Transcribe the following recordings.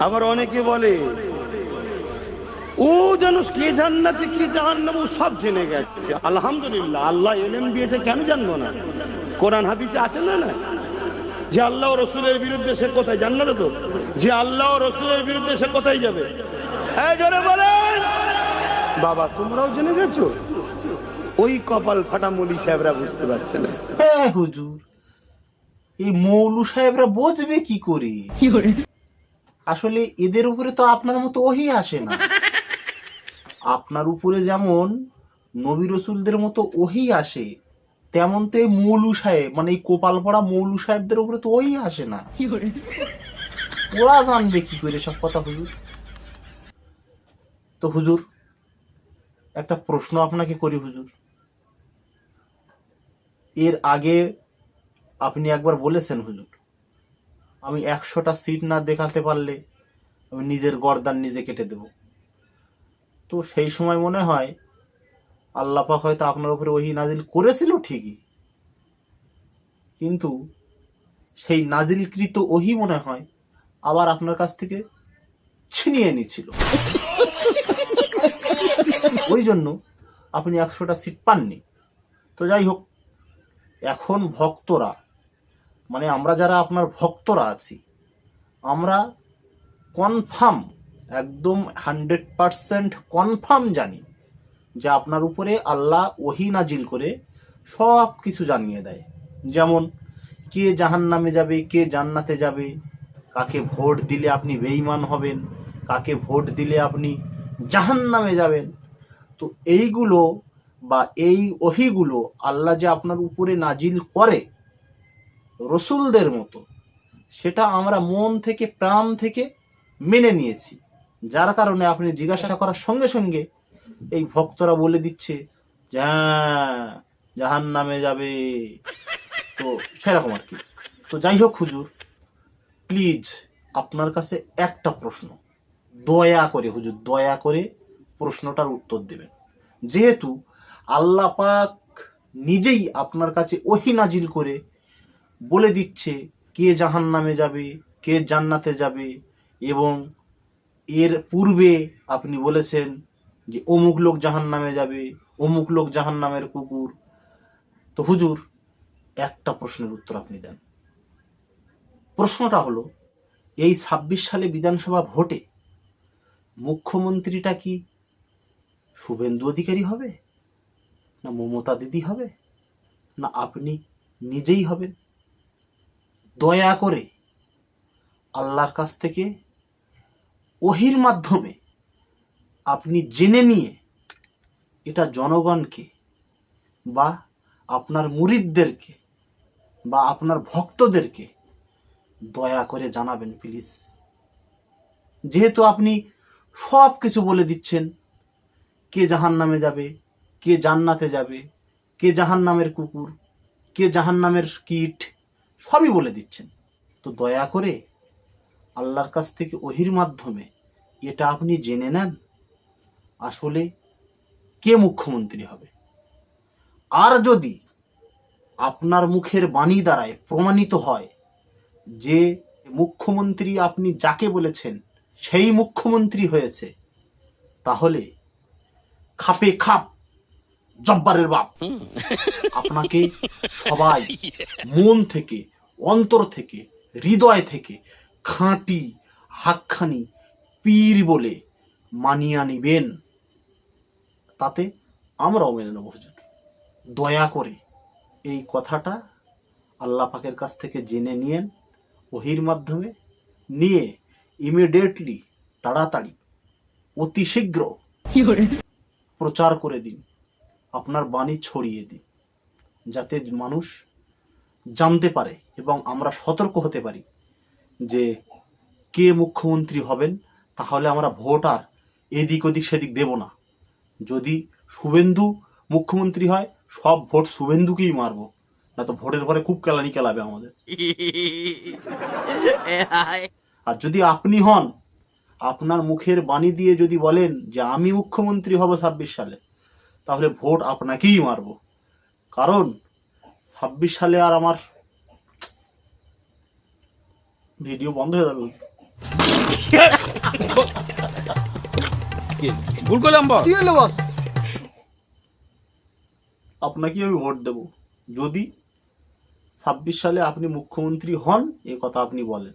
আবার অনেকে বলে ও যেন কে জান্নাতে কে জাহান্নাম ও সব জেনে গেছে। আলহামদুলিল্লাহ আল্লাহ এলেম দিয়েছে কেন জানব না? কোরআন হাদিসে আছে না না যে আল্লাহ ও রসুলের বিরুদ্ধে সে কোথায়? জান্নাতে তো? যে আল্লাহ ও রসুলের বিরুদ্ধে সে কোথায় যাবে? বলেন। বাবা তোমরাও জেনে গেছো? ওই কপাল ফাটা মলি সাহেবরা বুঝতে পারছে না। হ্যাঁ হুজুর। এই মৌলু সাহেবরা বুঝবে কি করে? আসলে এদের উপরে তো আপনার মতো ওহি আসে না। আপনার উপরে যেমন নবী রসুলদের মতো ওহি আসে তেমন তো এই মৌলু সাহেব মানে এই কোপালপাড়া মৌলু সাহেবদের উপরে তো ওই আসে না। ওরা জানবে কি করে সব কথা হুজুর। তো হুজুর একটা প্রশ্ন আপনাকে করি হুজুর। এর আগে আপনি একবার বলেছেন হুজুর আমি একশোটা সিট না দেখাতে পারলে আমি নিজের গর্দান নিজে কেটে দেব। তো সেই সময় মনে হয়, আল্লাহ পাক হয়তো আপনার উপরে ওহি নাজিল করেছিল ঠিকই। কিন্তু সেই নাজিলকৃত ওহি মনে হয় আবার আপনার কাছ থেকে ছিনিয়ে নিয়েছিল। ওই জন্য আপনি একশোটা সিট পাননি। তো যাই হোক, এখন ভক্তরা মানে আমরা যারা আপনার ভক্তরা আছি, আমরা কনফার্ম একদম হান্ড্রেড পারসেন্ট কনফার্ম জানি যে আপনার উপরে আল্লাহ ওহি নাজিল করে সব কিছু জানিয়ে দেয়। যেমন, কে জাহান নামে যাবে, কে জান্নাতে যাবে, কাকে ভোট দিলে আপনি বেঈমান হবেন, কাকে ভোট দিলে আপনি জাহান নামে যাবেন। তো এইগুলো বা এই ওহিগুলো আল্লাহ যে আপনার উপরে নাজিল করে রসুলদের মতো। সেটা আমরা মন থেকে, প্রাণ থেকে মেনে নিয়েছি। যার কারণে আপনি জিজ্ঞাসা করার সঙ্গে সঙ্গে এই ভক্তরা বলে দিচ্ছে যে হ্যাঁ জাহান নামে যাবে। তো সেরকম আর কি। তো যাই হোক হুজুর, প্লিজ আপনার কাছে একটা প্রশ্ন। দয়া করে হুজুর, দয়া করে প্রশ্নটার উত্তর দেবেন। যেহেতু আল্লাহ পাক নিজেই আপনার কাছে ওহি নাজিল করে বলে দিচ্ছে কে জাহান নামে যাবে, কে জান্নাতে যাবে এবং এর পূর্বে আপনি বলেছেন যে অমুক লোক জাহান নামে যাবে, অমুক লোক জাহান নামের কুকুর। তো হুজুর, একটা প্রশ্নের উত্তর আপনি দেন। প্রশ্নটা হলো, এই ছাব্বিশ সালে বিধানসভা ভোটে মুখ্যমন্ত্রীটা কি শুভেন্দু অধিকারী হবে? না মমতা দিদি হবে? না আপনি নিজেই হবেন? দয়া করে আল্লাহর কাছ থেকে ওহির মাধ্যমে আপনি জেনে নিয়ে এটা জনগণকে বা আপনার মুরিদদেরকে বা আপনার ভক্তদেরকে দয়া করে জানাবেন প্লিজ যেহেতু আপনি সব কিছু বলে দিচ্ছেন, কে জাহান নামে যাবে, কে জান্নাতে যাবে, কে জাহান নামের কুকুর, কে জাহান নামের কীট সবই বলে দিচ্ছেন। তো দয়া করে আল্লাহর কাছ থেকে ওহির মাধ্যমে এটা আপনি জেনে নেন আসলে কে মুখ্যমন্ত্রী হবে। আর যদি আপনার মুখের বাণী দ্বারায় প্রমাণিত হয় যে মুখ্যমন্ত্রী আপনি যাকে বলেছেন সেই মুখ্যমন্ত্রী হয়েছে তাহলে খাপে খাপ জব্বারের বাপ। আপনাকে সবাই মন থেকে অন্তর থেকে হৃদয় থেকে খাঁটি হাক্খানি পীর বলে মানিয়া নিবেন। তাতে আমরাও মেনে নেব হুজুর। দয়া করে এই কথাটা আল্লাহ পাকের কাছ থেকে জেনে নিয়েন ওহির মাধ্যমে নিয়ে ইমিডিয়েটলি তাড়াতাড়ি অতি শীঘ্র প্রচার করে দিন আপনার বাণী ছড়িয়ে দিন যাতে মানুষ জানতে পারে এবং আমরা সতর্ক হতে পারি যে কে মুখ্যমন্ত্রী হবেন, তাহলে আমরা ভোট আর এদিক ওদিক সেদিক দেব না। যদি শুভেন্দু মুখ্যমন্ত্রী হয়, সব ভোট শুভেন্দুকেই মারবো। না তো ভোটের পরে খুব কেলানি কেলাবে আমাদের। আর যদি আপনি হন, আপনার মুখের বাণী দিয়ে যদি বলেন যে আমি মুখ্যমন্ত্রী হব ছাব্বিশ সালে, তাহলে ভোট আপনাকেই মারবো। কারণ ছাব্বিশ সালে আর আমার ভিডিও বন্ধ হয়ে যাবে। ভুল করলাম বল কি হলো বস? আপনাকে আমি ভোট দেব। যদি ছাব্বিশ সালে আপনি মুখ্যমন্ত্রী হন এ কথা আপনি বলেন।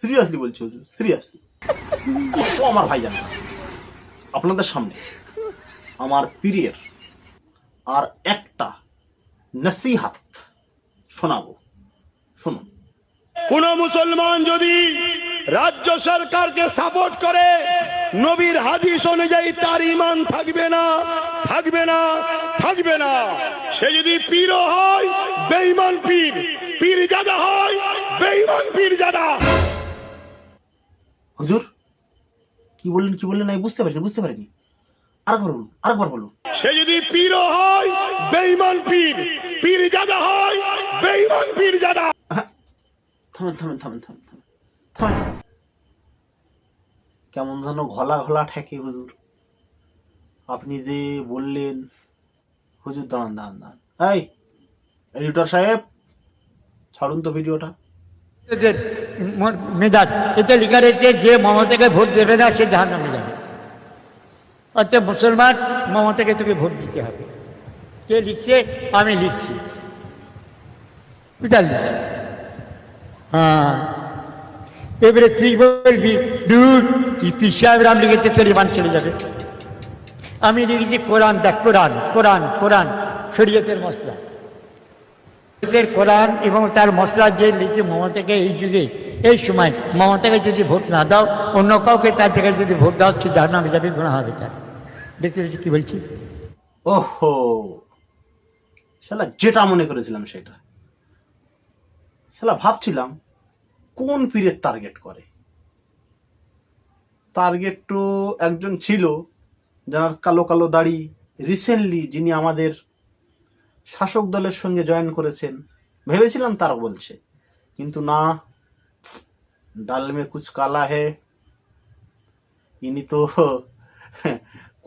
সিরিয়াসলি বলছি হুজুর সিরিয়াসলি ও আমার ভাই জান আপনাদের সামনে আমার পীরের আর একটা নসিহাত শোনাবো। শুনুন। কোন মুসলমান যদি রাজ্য সরকারকে সাপোর্ট করে নবীর হাদিস অনুযায়ী তার ইমান থাকবে না থাকবে না থাকবে না। সে যদি পীর হয় বেঈমান পীর। পীর জাদা হয় বেঈমান পীর জাদা। হুজুর কি বললেন কি বললেন আমি বুঝতে পারিনি বুঝতে পারিনি। আরেকবার বলুন আরেকবার বলুন। সে যদি পীর হয় বেঈমান পীর। পীর জাদা হয় বেঈমান পীর জাদা থামেন থামেন থামেন থামেন থামেন। কেমন যেন ঘলা ঘলা ঠেকে হুজুর। আপনি যে বললেন হুজুর দাঁড়ান দাঁড়ান দাঁড়ান। এই এডিটর সাহেব ছাড়ুন তো ভিডিওটা। যে ম- মেজাজ এতে লেখা রয়েছে যে মমতাকে ভোট দেবে না সে জাহান নামে যাবে। অর্থাৎ মুসলমান, মমতাকে তোকে ভোট দিতে হবে। কে লিখছে? আমি লিখছি। বুঝলি? হ্যাঁ। এবারে তুই বলবি, দূর, কি পিসাব রাম লিখেছে, তোর ইমান চলে যাবে। আমি লিখেছি, কোরআন দেখ, কোরআন কোরআন কোরআন, শরীয়তের মশলা। শরীয়তের কোরআন এবং তার মশলা যে লিখে মমতাকে এই যুগে, এই সময় মমতাকে যদি ভোট না দাও, অন্য কাউকে তার জায়গায় যদি ভোট দাও, সে যার নামে যাবে গোনা হবে তার। দেখতে পেয়েছি কি বলছি? ওহো। শালা, যেটা মনে করেছিলাম সেটা। শালা, ভাবছিলাম কোন পীরের টার্গেট করে। টার্গেট তো একজন ছিল যার কালো কালো দাড়ি রিসেন্টলি যিনি আমাদের শাসক দলের সঙ্গে জয়েন করেছেন। ভেবেছিলাম তার বলছে। কিন্তু না ডাল মে কুচ কালা হে। ইনি তো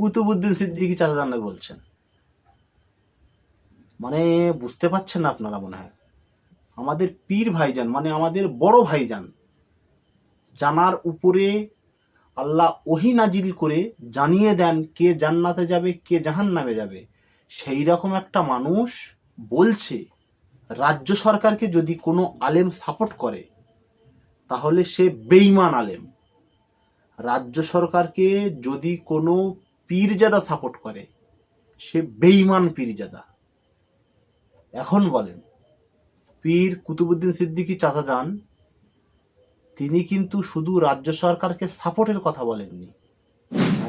কুতুবুদ্দিন সিদ্দিকী চাচাদানে বলছেন। মানে বুঝতে পারছেন না আপনারা মনে হয়। আমাদের পীর ভাইজান মানে আমাদের বড় ভাইজান, জানার উপরে আল্লাহ ওহি নাজিল করে জানিয়ে দেন কে জান্নাতে যাবে, কে জাহান্নামে যাবে। সেই রকম একটা মানুষ বলছে, রাজ্য সরকারকে যদি কোনো আলেম সাপোর্ট করে, তাহলে সে বেইমান আলেম। রাজ্য সরকারকে যদি কোনো পীরজাদা সাপোর্ট করে। সে বেইমান পীরজাদা। এখন বলেন, পীর কুতুবুদ্দিন সিদ্দিকী চাচা যান, তিনি কিন্তু শুধু রাজ্য সরকারকে সাপোর্টের কথা বলেননি,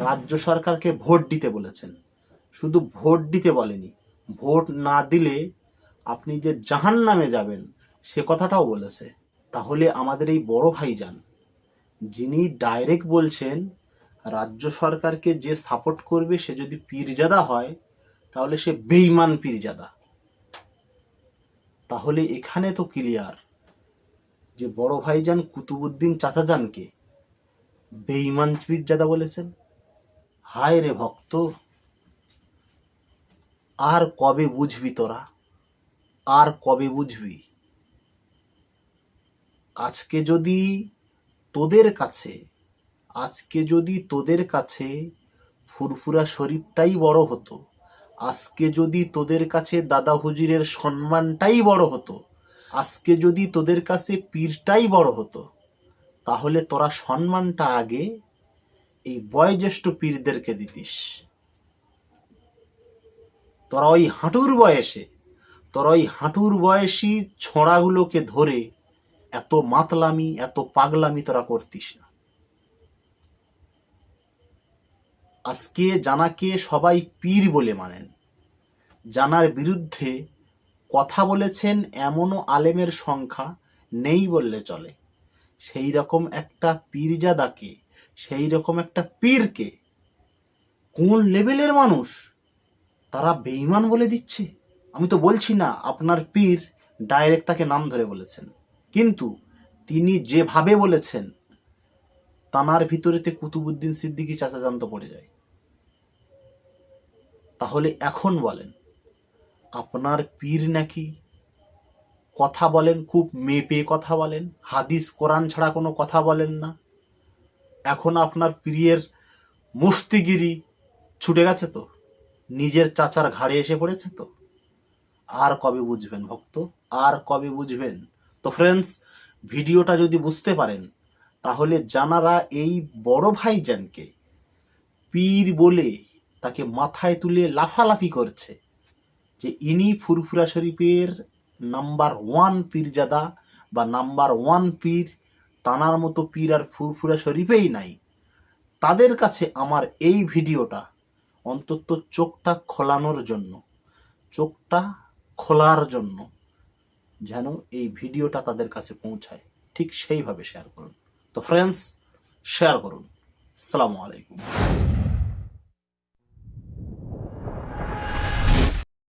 রাজ্য সরকারকে ভোট দিতে বলেছেন। শুধু ভোট দিতে বলেনি, ভোট না দিলে আপনি যে জাহান নামে যাবেন, সে কথাটাও বলেছে। তাহলে আমাদের এই বড় ভাই যান যিনি ডাইরেক্ট বলছেন রাজ্য সরকারকে যে সাপোর্ট করবে, সে যদি পীরজাদা হয়, তাহলে সে বেইমান পীরজাদা। তাহলে এখানে তো ক্লিয়ার যে বড় ভাইজান কুতুবুদ্দিন চাচাজানকে বেইমান পীরজাদা বলেছেন। হায় রে ভক্ত, আর কবে বুঝবি তোরা? আর কবে বুঝবি? আজকে যদি তোদের কাছে আজকে যদি তোদের কাছে ফুরফুরা শরীফটাই বড় হতো, আজকে যদি তোদের কাছে দাদা হুজুরের সম্মানটাই বড় হতো, আজকে যদি তোদের কাছে পীরটাই বড় হতো, তাহলে তোরা সম্মানটা আগে এই বয়োজ্যেষ্ঠ পীরদেরকে দিতিস। তোরা ওই হাঁটুর বয়সে, তোরা ওই হাঁটুর বয়সী ছোঁড়াগুলোকে ধরে এত মাতলামি, এত পাগলামি তোরা করতিস না। আজকে জানাকে সবাই পীর বলে মানেন। জানার বিরুদ্ধে কথা বলেছেন এমনও আলেমের সংখ্যা নেই বললে চলে। সেই রকম একটা পীরজাদাকে, সেই রকম একটা পীরকে কোন লেভেলের মানুষ তারা বেইমান বলে দিচ্ছে? আমি তো বলছি না, আপনার পীর ডাইরেক্ট তাকে নাম ধরে বলেছেন। কিন্তু তিনি যেভাবে বলেছেন, তানার ভিতরেতে কুতুবুদ্দিন সিদ্দিকী চাচা জান্ত পড়ে যায়। তাহলে এখন বলেন, আপনার পীর নাকি কথা বলেন, খুব মেপে কথা বলেন, হাদিস, কোরআন ছাড়া কোনো কথা বলেন না? এখন আপনার প্রিয়ের মুস্তিগিরি ছুটে গেছে তো? নিজের চাচার ঘাড়ে এসে পড়েছে তো? আর কবে বুঝবেন ভক্ত? আর কবে বুঝবেন? তো ফ্রেন্ডস ভিডিওটা যদি বুঝতে পারেন, তাহলে জানারা এই বড় ভাইজানকে পীর বলে তাকে মাথায় তুলে লাফালাফি করছে যে ইনি ফুরফুরা শরীফের নাম্বার ওয়ান পীরজাদা বা নাম্বার ওয়ান পীর, তানার মতো পীর আর ফুরফুরা শরীফেই নাই। তাদের কাছে আমার এই ভিডিওটা অন্তত চোখটা খোলানোর জন্য, চোখটা খোলার জন্য যেন এই ভিডিওটা তাদের কাছে পৌঁছায়। ঠিক সেইভাবে শেয়ার করুন। তো ফ্রেন্ডস শেয়ার করুন। আসসালামু আলাইকুম।